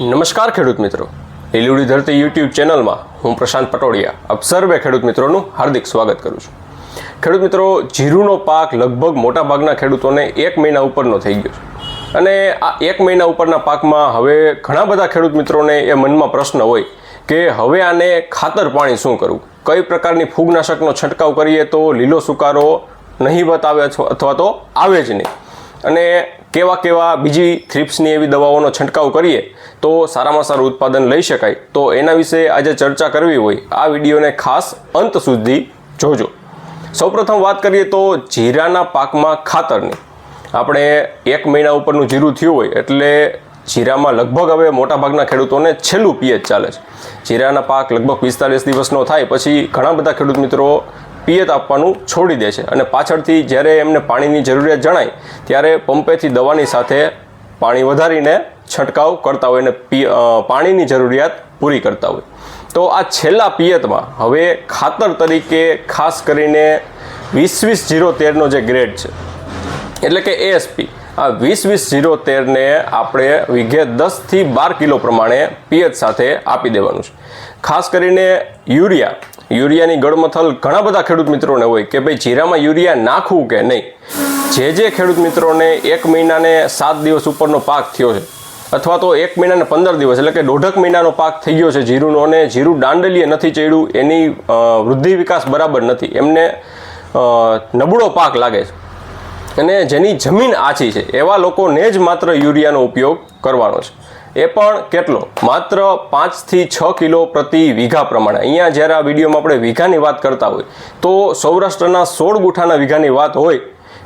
નમસ્કાર ખેડૂત મિત્રો. લીલુડી ધરતી યુટ્યુબ ચેનલમાં હું પ્રશાંત પટોડિયા આપ ખેડૂત મિત્રોનું હાર્દિક સ્વાગત કરું છું. ખેડૂત મિત્રો, જીરુનો પાક લગભગ મોટાભાગના ખેડૂતોને એક મહિના ઉપરનો થઈ ગયો છે. અને આ એક મહિના ઉપરના પાકમાં હવે ઘણા બધા ખેડૂત મિત્રોને એ મનમાં પ્રશ્ન હોય કે હવે આને ખાતર પાણી શું કરવું? કઈ પ્રકારની ફૂગનાશકનો છંટકાવ કરીએ તો લીલો સુકારો નહીં અથવા અથવા તો આવે જ નહીં. અને કેવા કેવા બીજી થ્રિપ્સની એવી દવાઓનો છંટકાવ કરીએ તો સારામાં સારું ઉત્પાદન લઈ શકાય. તો એના વિશે આજે ચર્ચા કરવી હોય. આ વિડીયોને ખાસ અંત સુધી જોજો. સૌપ્રથમ વાત કરીએ તો જીરાના પાકમાં ખાતરની. આપણે એક મહિના ઉપરનું જીરું થયું હોય એટલે જીરામાં લગભગ હવે મોટાભાગના ખેડૂતોને છેલ્લું પીએચ ચાલે છે. જીરાના પાક લગભગ પિસ્તાલીસ દિવસનો થાય. પછી ઘણા બધા ખેડૂત મિત્રો પિયત આપવાનું છોડી દે છે. અને પાછળથી જ્યારે એમને પાણીની જરૂરિયાત જણાય, ત્યારે પંપેથી દવાની સાથે પાણી વધારીને છંટકાવ કરતા હોય અને પાણીની જરૂરિયાત પૂરી કરતા હોય. તો આ છેલ્લા પિયતમાં હવે ખાતર તરીકે ખાસ કરીને વીસ વીસ જીરો તેરનો જે ગ્રેડ છે, એટલે કે એએસપી આ વીસ વીસ જીરો તેરને આપણે વીઘે દસથી બાર કિલો પ્રમાણે પિયત સાથે આપી દેવાનું છે. ખાસ કરીને યુરિયા યુરિયાની ગળમથલ ઘણા બધા ખેડૂત મિત્રોને હોય કે ભાઈ જીરામાં યુરિયા નાખવું કે નહીં? જે જે ખેડૂત મિત્રોને એક મહિનાને સાત દિવસ ઉપરનો પાક થયો છે, અથવા તો એક મહિનાને પંદર દિવસ, એટલે કે દોઢક મહિનાનો પાક થઈ ગયો છે જીરુનો અને જીરું દાંડલીએ નથી ચડ્યું, એની વૃદ્ધિ વિકાસ બરાબર નથી, એમને નબળો પાક લાગે છે. અને જેની જમીન આછી છે, એવા લોકોને જ માત્ર યુરિયાનો ઉપયોગ કરવાનો છે. એ પણ કેટલો? માત્ર પાંચથી છ કિલો પ્રતિ વીઘા પ્રમાણે. અહીંયા જ્યારે આ વિડીયોમાં આપણે વીઘાની વાત કરતા હોય, તો સૌરાષ્ટ્રના સોળ ગુઠાના વીઘાની વાત હોય,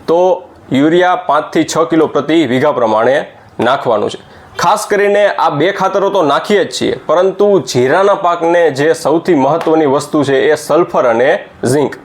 તો યુરિયા પાંચથી છ કિલો પ્રતિ વીઘા પ્રમાણે નાખવાનું છે. ખાસ કરીને આ બે ખાતરો તો નાખીએ જ છીએ, પરંતુ જીરાના પાકને જે સૌથી મહત્ત્વની વસ્તુ છે એ સલ્ફર અને ઝિંક.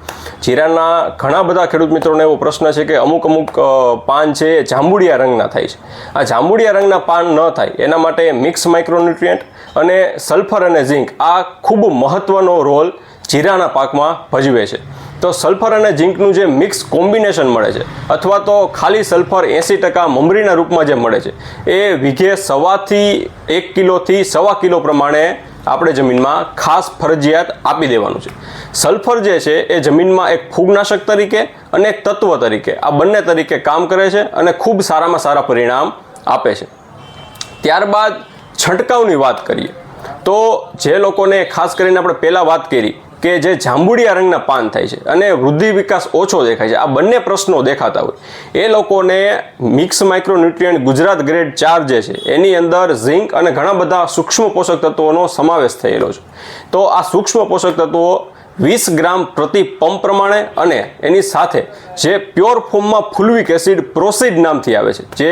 જીરાના ઘણા બધા ખેડૂત મિત્રોને એવો પ્રશ્ન છે કે અમુક અમુક પાન છે એ જાંબુડિયા રંગના થાય છે. આ જાંબુડિયા રંગના પાન ન થાય એના માટે મિક્સ માઇક્રોન્યુટ્રિયન્ટ અને સલ્ફર અને ઝીંક આ ખૂબ મહત્ત્વનો રોલ જીરાના પાકમાં ભજવે છે. તો સલ્ફર અને ઝીંકનું જે મિક્સ કોમ્બિનેશન મળે છે અથવા તો ખાલી સલ્ફર એંસી ટકા મમરીના રૂપમાં જે મળે છે એ વીઘે સવાથી એક કિલોથી સવા કિલો પ્રમાણે આપણે જમીનમાં ખાસ ફરજિયાત આપી દેવાનું છે. સલ્ફર જે છે એ જમીનમાં એક ફૂગનાશક તરીકે અને એક તત્વ તરીકે, આ બંને તરીકે કામ કરે છે અને ખૂબ સારામાં સારા પરિણામ આપે છે. ત્યારબાદ છંટકાવની વાત કરીએ, તો જે લોકોને ખાસ કરીને આપણે પહેલાં વાત કરી કે જે જાંબુડિયા રંગના પાન થાય છે અને વૃદ્ધિ વિકાસ ઓછો દેખાય છે. આ બંને પ્રશ્નો દેખાતા હોય. એ લોકોને મિક્સ માઇક્રોન્યુટ્રિયન્ટ ગુજરાત ગ્રેડ ચાર જે છે, એની અંદર ઝિંક અને ઘણા બધા સૂક્ષ્મ પોષક તત્વોનો સમાવેશ થયેલો છે. તો આ સૂક્ષ્મ પોષક તત્વો વીસ ગ્રામ પ્રતિ પંપ પ્રમાણે અને એની સાથે જે પ્યોર ફોર્મમાં ફુલવિક એસિડ પ્રોસીડ નામથી આવે છે, જે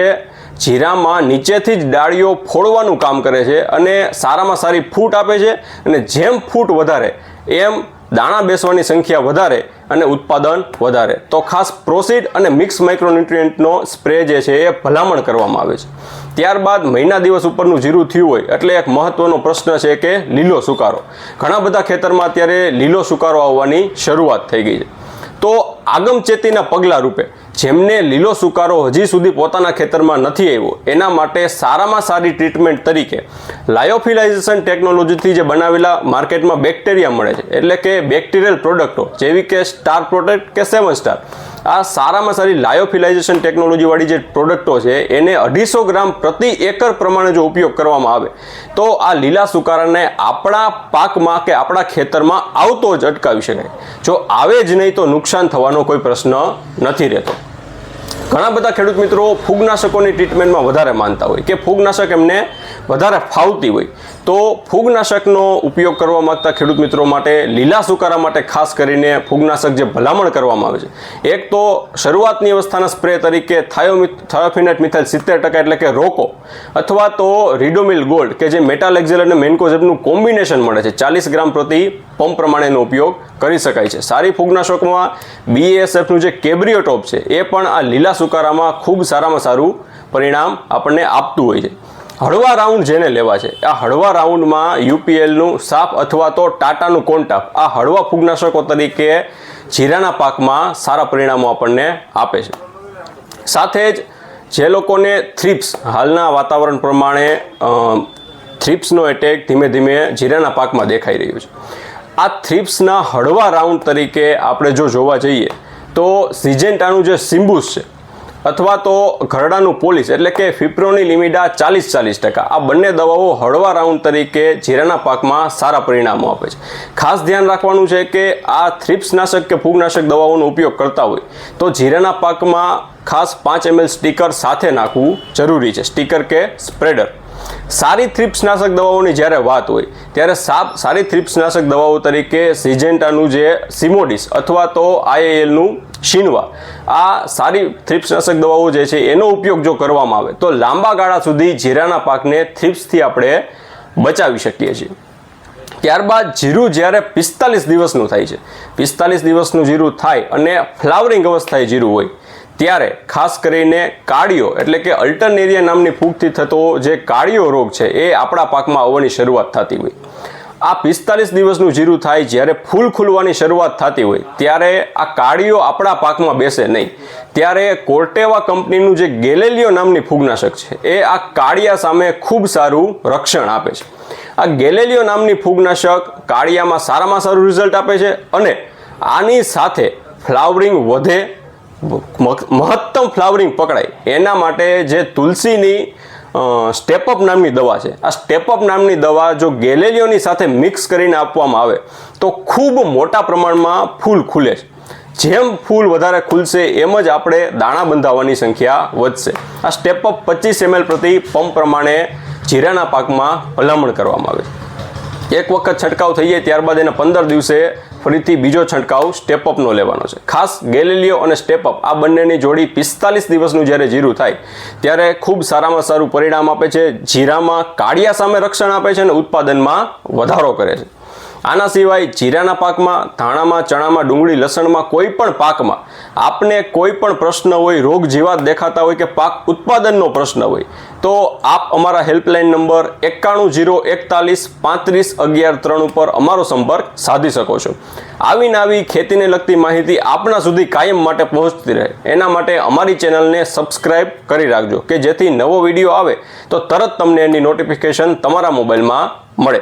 જીરામાં નીચેથી જ ડાળીઓ ફોડવાનું કામ કરે છે અને સારામાં સારી ફૂટ આપે છે અને જેમ ફૂટ વધારે એમ દાણા બેસવાની સંખ્યા વધારે અને ઉત્પાદન વધારે. તો ખાસ પ્રોસીડ અને મિક્સ માઇક્રોન્યુટ્રિયન્ટનો સ્પ્રે જે છે એ ભલામણ કરવામાં આવે છે. ત્યારબાદ મહિના દિવસ ઉપરનું જીરું થયું હોય એટલે એક મહત્વનો પ્રશ્ન છે કે લીલો સુકારો. ઘણા બધા ખેતરમાં અત્યારે લીલો સુકારો આવવાની શરૂઆત થઈ ગઈ છે. તો આગમચેતીના પગલાં રૂપે જેમને લીલો સુકારો હજી સુધી પોતાના ખેતરમાં નથી આવ્યો, એના માટે સારામાં સારી ટ્રીટમેન્ટ તરીકે લાયોફિલાઇઝેશન ટેકનોલોજીથી જે બનાવેલા માર્કેટમાં બેક્ટેરિયા મળે છે. એટલે કે બેક્ટેરિયલ પ્રોડક્ટો, જેવી કે સ્ટાર પ્રોટેક્ટ કે સેવન સ્ટાર. આ સારામાં સારી લાયોફિલાઇઝેશન ટેકનોલોજીવાળી જે પ્રોડક્ટો છે, એને અઢીસો ગ્રામ પ્રતિ એકર પ્રમાણે જો ઉપયોગ કરવામાં આવે, તો આ લીલા સુકારાને આપણા પાકમાં કે આપણા ખેતરમાં આવતો જ અટકાવી શકાય. જો આવે જ નહીં તો નુકસાન થવાનો કોઈ પ્રશ્ન નથી રહેતો. ઘણા બધા ખેડૂત મિત્રો ફૂગનાશકોની ટ્રીટમેન્ટમાં વધારે માનતા હોય કે ફૂગનાશક એમને વધારે ફાવતી હોય. તો ફૂગનાશકનો ઉપયોગ કરવા માગતા ખેડૂત મિત્રો માટે લીલા સુકારા માટે ખાસ કરીને ફૂગનાશક જે ભલામણ કરવામાં આવે છે. એક તો શરૂઆતની અવસ્થાના સ્પ્રે તરીકે થાયોમિ થાયોફિનેટ મિથાઇલ સિત્તેર ટકા એટલે કે રોકો. અથવા તો રિડોમિલ ગોલ્ડ કે જે મેટાલેક્ઝેલ અને મેન્કોઝેબનું કોમ્બિનેશન મળે છે. ચાલીસ ગ્રામ પ્રતિ પંપ પ્રમાણેનો ઉપયોગ કરી શકાય છે. સારી ફૂગનાશકમાં બીએસએફનું જે કેબ્રિયોટોપ છે, એ પણ આ લીલા સુકારામાં ખૂબ સારામાં સારું પરિણામ આપણને આપતું હોય છે. હળવા રાઉન્ડ જેને લેવા છે આ હળવા રાઉન્ડમાં યુપીએલનું સાપ અથવા તો ટાટાનું કોન્ટાપ આ હળવા ફૂગનાશકો તરીકે જીરાના પાકમાં સારા પરિણામો આપણને આપે છે. સાથે જ જે લોકોને થ્રિપ્સ, હાલના વાતાવરણ પ્રમાણે થ્રીપ્સનો એટેક ધીમે ધીમે જીરાના પાકમાં દેખાઈ રહ્યું છે. આ થ્રિપ્સના હળવા રાઉન્ડ તરીકે આપણે જો જોવા જઈએ, તો સિજેન્ટાનું જે સિમ્બુસ છે અથવા તો ઘરડાનું પોલીસ, એટલે કે ફિપ્રોની લિમિડા ચાલીસ ચાલીસ ટકા. આ બંને દવાઓ હળવા રાઉન્ડ તરીકે જીરાના પાકમાં સારા પરિણામો આપે છે. ખાસ ધ્યાન રાખવાનું છે કે આ થ્રિપ્સનાશક કે ફૂગનાશક દવાઓનો ઉપયોગ કરતા હોય, તો જીરાના પાકમાં ખાસ પાંચ એમએલ સ્ટીકર સાથે નાખવું જરૂરી છે. સ્ટીકર કે સ્પ્રેડર. સારી થ્રિપ્સનાશક દવાઓની જ્યારે વાત હોય, ત્યારે સાપ, સારી થ્રિપ્સનાશક દવાઓ તરીકે સિજેન્ટાનું જે સિમોડિસ અથવા તો આઈએલનું શીનવા, આ સારી થ્રિપ્સનાશક દવાઓ જે છે એનો ઉપયોગ જો કરવામાં આવે, તો લાંબા ગાળા સુધી જીરાના પાકને થ્રિપ્સથી આપણે બચાવી શકીએ છીએ. ત્યારબાદ જીરું જ્યારે પિસ્તાલીસ દિવસનું થાય છે, પિસ્તાલીસ દિવસનું જીરું થાય અને ફ્લાવરિંગ અવસ્થાએ જીરું હોય ત્યારે ખાસ કરીને કાળિયો, એટલે કે અલ્ટરનેરિયા નામની ફૂગથી થતો જે કાળિયો રોગ છે, એ આપણા પાકમાં આવવાની શરૂઆત થતી હોય. આ પિસ્તાલીસ દિવસનું જીરું થાય જ્યારે ફૂલ ખુલવાની શરૂઆત થતી હોય, ત્યારે આ કાળિયો આપણા પાકમાં બેસે નહીં. ત્યારે કોર્ટેવા કંપનીનું જે ગેલેલિયો નામની ફૂગનાશક છે, એ આ કાળિયા સામે ખૂબ સારું રક્ષણ આપે છે. આ ગેલેલિયો નામની ફૂગનાશક કાળિયામાં સારામાં સારું રિઝલ્ટ આપે છે અને આની સાથે ફ્લાવરિંગ વધે મહત્તમ ફ્લાવરિંગ પકડાય. એના માટે જે તુલસીની સ્ટેપઅપ નામની દવા છે, આ સ્ટેપઅપ નામની દવા જો ગેલેલિયોની સાથે મિક્સ કરીને આપવામાં આવે, તો ખૂબ મોટા પ્રમાણમાં ફૂલ ખુલે છે. જેમ ફૂલ વધારે ખુલશે, એમ જ આપણે દાણા બંધાવવાની સંખ્યા વધશે. આ સ્ટેપઅપ પચીસ એમએલ પ્રતિ પંપ પ્રમાણે જીરાના પાકમાં ભલામણ કરવામાં આવે છે. એક વખત છંટકાવ થઈ જાય, ત્યારબાદ એના પંદર દિવસે ફરીથી બીજો છંટકાવ સ્ટેપઅપનો લેવાનો છે. ખાસ ગેલેલિયો અને સ્ટેપઅપ આ બંનેની જોડી પિસ્તાલીસ દિવસનું જ્યારે જીરું થાય, ત્યારે ખૂબ સારામાં સારું પરિણામ આપે છે, જીરામાં કાળિયા સામે રક્ષણ આપે છે અને ઉત્પાદનમાં વધારો કરે છે. આના સિવાય જીરાના પાકમાં, ધાણામાં, ચણામાં, ડુંગળી, લસણમાં કોઈ પણ પાકમાં આપને કોઈ પણ પ્રશ્ન હોય, રોગ જીવાત દેખાતા હોય કે પાક ઉત્પાદનનો પ્રશ્ન હોય, તો આપ અમારા હેલ્પલાઇન નંબર એકાણું જીરો એકતાલીસ પાંત્રીસ અગિયાર ત્રણ ઉપર અમારો સંપર્ક સાધી શકો છો. આવીને આવી ખેતીને લગતી માહિતી આપણા સુધી કાયમ માટે પહોંચતી રહે. એના માટે અમારી ચેનલને સબસ્ક્રાઇબ કરી રાખજો કે જેથી નવો વીડિયો આવે તો તરત તમને એની નોટિફિકેશન તમારા મોબાઈલમાં મળે.